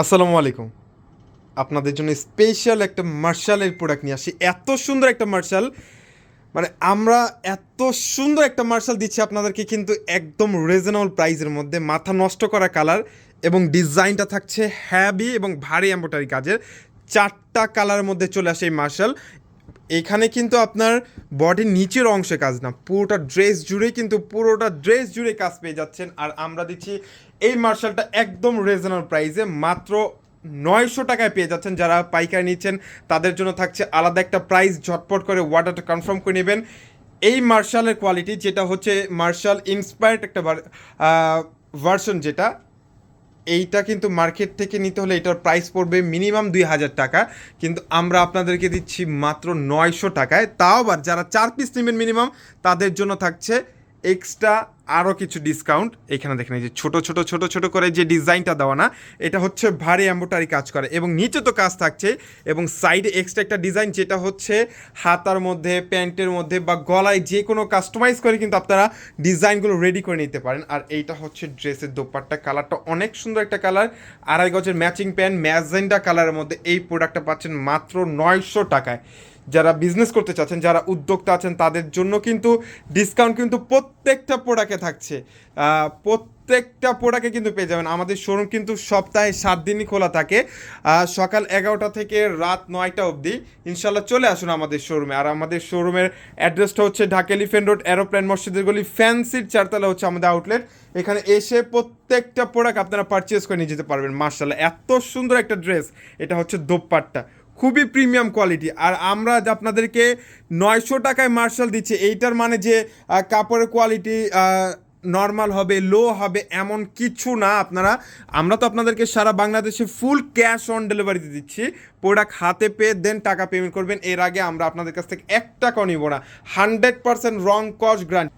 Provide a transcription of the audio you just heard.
আসসালামু আলাইকুম। আপনাদের জন্য স্পেশাল একটা মার্শালের প্রোডাক্ট নিয়ে আসি। এত সুন্দর একটা মার্শাল মানে আমরা এত সুন্দর একটা মার্শাল দিচ্ছি আপনাদেরকে কিন্তু একদম রিজনেবল প্রাইসের মধ্যে। মাথা নষ্ট করা কালার এবং ডিজাইনটা থাকছে হ্যাভি এবং ভারী এম্বোটারি কাজের। চারটা কালারের মধ্যে চলে আসে এই মার্শাল এখানে কিন্তু আপনার বডির নিচের অংশে কাজ না, পুরোটা ড্রেস জুড়ে কিন্তু পুরোটা ড্রেস জুড়ে কাজ পেয়ে যাচ্ছেন। আর আমরা দিচ্ছি এই মার্শালটা একদম রিজনেবল প্রাইসে মাত্র নয়শো টাকায় পেয়ে যাচ্ছেন। যারা পাইকারি নিচ্ছেন, তাদের জন্য থাকছে আলাদা একটা প্রাইস ঝটপট করে অর্ডারটা কনফার্ম করে নেবেন। এই মার্শালের কোয়ালিটি যেটা হচ্ছে মার্শাল ইন্সপায়ার্ড একটা ভার্সন যেটা এইটা কিন্তু মার্কেট থেকে নিতে হলে এটার প্রাইস পড়বে মিনিমাম দুই হাজার টাকা। কিন্তু আমরা আপনাদেরকে দিচ্ছি মাত্র নয়শো টাকায়। তাও আবার যারা চার পিস নেবেন মিনিমাম তাদের জন্য থাকছে এক্সট্রা আরও কিছু ডিসকাউন্ট এখানে দেখেন এই যে ছোট ছোট ছোট ছোট করে যে ডিজাইনটা দেওয়া না, এটা হচ্ছে ভারী অ্যাম্বোটারি কাজ করে। এবং নিচে তো কাজ থাকছে, এবং সাইডে এক্সট্রা একটা ডিজাইন যেটা হচ্ছে হাতার মধ্যে, প্যান্টের মধ্যে বা গলায় যে কোনো কাস্টমাইজ করে কিন্তু আপনারা ডিজাইনগুলো রেডি করে নিতে পারেন। আর এইটা হচ্ছে ড্রেসের দোপাট্টা। কালারটা অনেক সুন্দর একটা কালার আড়াই গজের ম্যাচিং প্যান্ট ম্যাজেন্ডা কালারের মধ্যে এই প্রোডাক্টটা পাচ্ছেন মাত্র নয়শো টাকায়। যারা বিজনেস করতে চাচ্ছেন, যারা উদ্যোক্তা আছেন, তাদের জন্য কিন্তু ডিসকাউন্ট কিন্তু প্রত্যেকটা প্রোডাক্টে থাকছে। প্রত্যেকটা প্রোডাক্টে কিন্তু পেয়ে যাবেন। আমাদের শোরুম কিন্তু সপ্তাহে সাত দিনই খোলা থাকে। সকাল এগারোটা থেকে রাত নয়টা অবধি। ইনশাল্লাহ চলে আসুন আমাদের শোরুমে আর আমাদের শোরুমের অ্যাড্রেসটা হচ্ছে ঢাকা রোড এরোপ্লেন মসজিদের গলি ফ্যান্সির চারতলা হচ্ছে আমাদের আউটলেট এখানে এসে প্রত্যেকটা প্রোডাক্ট আপনারা পারচেস করে নিয়ে যেতে পারবেন মার্শাল্লাহ এত সুন্দর একটা ড্রেস এটা হচ্ছে দোপাট্টা। খুবই প্রিমিয়াম কোয়ালিটি আর আমরা আপনাদেরকে নয়শো টাকায় মার্শাল দিচ্ছি, এইটার মানে যে কাপড়ের কোয়ালিটি নর্মাল হবে লো হবে, এমন কিছু না আপনারা। আমরা তো আপনাদেরকে সারা বাংলাদেশে ফুল ক্যাশ অন ডেলিভারিতে দিচ্ছি। প্রোডাক্ট হাতে পেয়ে দেন টাকা পেমেন্ট করবেন। এর আগে আমরা আপনাদের কাছ থেকে এক টাকাও নিব না। Hundred percent wrong cost grant